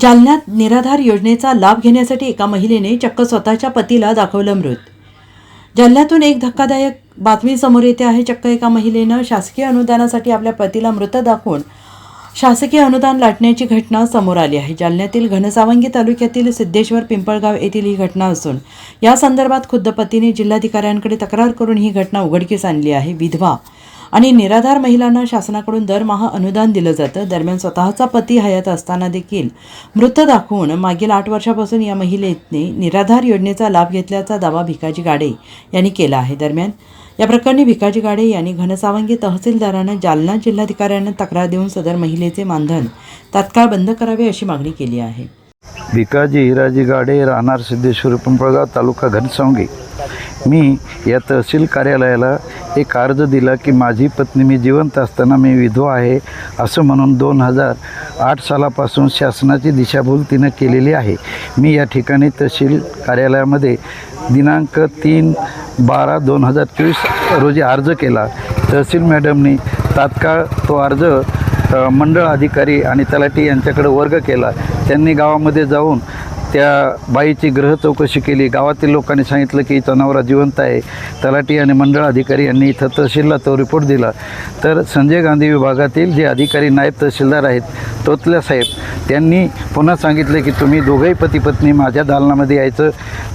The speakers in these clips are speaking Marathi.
जालन्यात निराधार योजनेचा लाभ घेण्यासाठी एका महिलेने चक्क स्वतःच्या पतीला दाखवलं मृत. जालन्यातून एक धक्कादायक बातमी समोर येते आहे. चक्क एका महिलेनं शासकीय अनुदानासाठी आपल्या पतीला मृत दाखवून शासकीय अनुदान लाटण्याची घटना समोर आली आहे. जालन्यातील घनसावंगी तालुक्यातील सिद्धेश्वर पिंपळगाव येथील ही घटना असून या संदर्भात खुद्द पतीने जिल्हाधिकाऱ्यांकडे तक्रार करून ही घटना उघडकीस आणली आहे. विधवा आणि निराधार महिलांना शासनाकडून दरमहा अनुदान दिलं जातं. दरम्यान स्वतःचा पती हयात असताना देखील मृत दाखवून मागील आठ वर्षापासून या महिलेने निराधार योजनेचा लाभ घेतल्याचा दावा भिकाजी गाडे यांनी केला आहे. दरम्यान या प्रकरणी भिकाजी गाडे यांनी घनसावंगी तहसीलदारांना जालना जिल्हाधिकाऱ्यांना तक्रार देऊन सदर महिलेचे मानधन तात्काळ बंद करावे अशी मागणी केली आहे. भिकाजी हिराजी गाडे राहणार सिद्धेश्वर पिंपळगाव तालुका घनसावंगी. मी या तहसील कार्यालयाला एक अर्ज दिला की माझी पत्नी मी जिवंत असताना मी विधवा आहे असं म्हणून दोन हजार आठ सालापासून शासनाची दिशाभूल तिनं केलेली आहे. मी या ठिकाणी तहसील कार्यालयामध्ये दिनांक तीन बारा दोन हजार चोवीस रोजी अर्ज केला. तहसील मॅडमनी तात्काळ तो अर्ज मंडळ अधिकारी आणि तलाठी यांच्याकडे वर्ग केला. त्यांनी गावामध्ये जाऊन त्या बाईची ग्रह चौकशी केली. गावातील लोकांनी सांगितलं की हिचा नवरा जिवंत आहे. तलाठी आणि मंडळ अधिकारी यांनी इथं तहसीलला तो रिपोर्ट दिला. तर संजय गांधी विभागातील जे अधिकारी नायब तहसीलदार आहेत तोतल्या साहेब त्यांनी पुन्हा सांगितलं की तुम्ही दोघंही पती पत्नी माझ्या दालनामध्ये यायचं.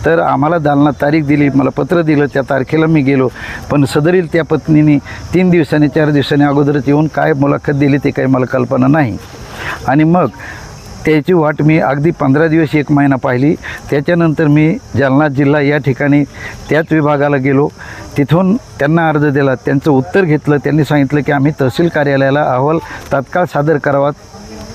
तर आम्हाला दालनात तारीख दिली मला पत्र दिलं त्या तारखेला मी गेलो. पण सदरील त्या पत्नीने तीन दिवसांनी चार दिवसांनी अगोदरच येऊन काय मुलाखत दिली ते काही मला कल्पना नाही. आणि मग त्याची वाट मी अगदी पंधरा दिवस एक महिना पाहिली. त्याच्यानंतर मी जालना जिल्हा या ठिकाणी त्याच विभागाला गेलो. तिथून त्यांना अर्ज दिला. त्यांचं उत्तर घेतलं. त्यांनी सांगितलं की आम्ही तहसील कार्यालयाला अहवाल तात्काळ सादर करावा.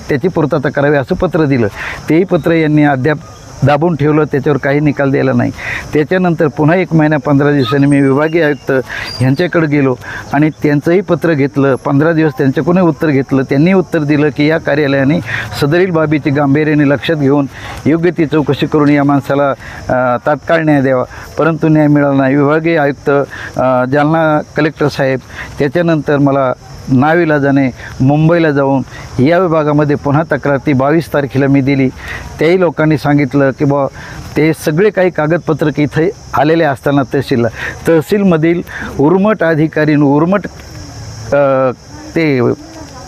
त्याची पूर्तता करावी असं पत्र दिलं. तेही पत्र यांनी अद्याप दाबून ठेवलं त्याच्यावर काही निकाल दिला नाही. त्याच्यानंतर पुन्हा एक महिना पंधरा दिवसांनी मी विभागीय आयुक्त ह्यांच्याकडे गेलो आणि त्यांचंही पत्र घेतलं. पंधरा दिवस त्यांच्याकडूनही उत्तर घेतलं? त्यांनी उत्तर दिलं की या कार्यालयाने सदरील बाबीची गांभीर्याने लक्षात घेऊन योग्य ती चौकशी करून या माणसाला तात्काळ न्याय द्यावा. परंतु न्याय मिळाला नाही. विभागीय आयुक्त जालना कलेक्टर साहेब त्याच्यानंतर मला नावीला जाणे मुंबईला जाऊन या विभागामध्ये पुन्हा तक्रार ती बावीस तारखेला मी दिली. त्याही लोकांनी सांगितलं की बा ते सगळे काही कागदपत्र की इथे आलेले असताना तहसीलला तहसीलमधील उर्मट अधिकारी उर्मट ते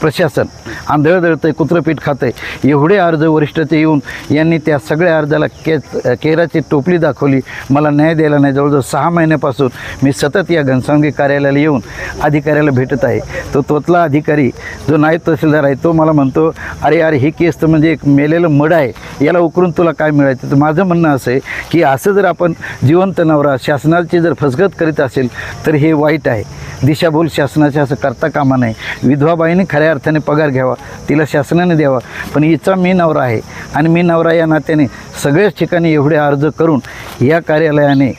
प्रशासन आंधळदळतं कुत्रपीठ खातं आहे एवढे अर्ज वरिष्ठते येऊन यांनी त्या सगळ्या अर्जाला के केराची टोपली दाखवली. मला न्याय द्यायला नाही. जवळजवळ सहा महिन्यापासून मी सतत या घनसावंगी कार्यालयाला येऊन अधिकाऱ्याला भेटत आहे. तो तोतला अधिकारी जो नायब तहसीलदार आहे तो मला म्हणतो अरे अरे ही केस तर म्हणजे एक मेलेलं मड आहे. याला उकरून तुला काय मिळायचं? तर माझं म्हणणं असं आहे की असं जर आपण जिवंत नवरा शासनाची जर फसगत करीत असेल तर हे वाईट आहे. दिशाभूल शासनाचे असं करता कामा नाही विधवाबाईने खऱ्या अर्थाने पगार घ्यावा तिला शासनाने द्यावा. पण हिचा मी नवरा आहे आणि मी नवरा या नात्याने सगळ्याच ठिकाणी एवढे अर्ज करून या कार्यालयाने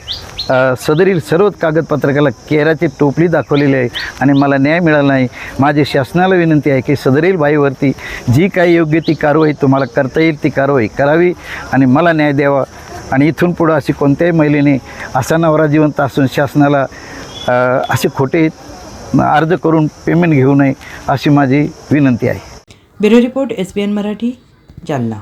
सदरील सर्वच कागदपत्रकाला केराची टोपली दाखवलेली आहे आणि मला न्याय मिळाला नाही. माझी शासनाला विनंती आहे की सदरील बाईवरती जी काही योग्य ती कारवाई तुम्हाला करता येईल ती कारवाई करावी आणि मला न्याय द्यावा. आणि इथून पुढं अशी कोणत्याही महिलेने असा नवरा जिवंत असून शासनाला असे खोटे अर्ज करून पेमेंट घेऊ नये अशी माझी विनंती आहे. Bureau report S B N Marathi Jalna.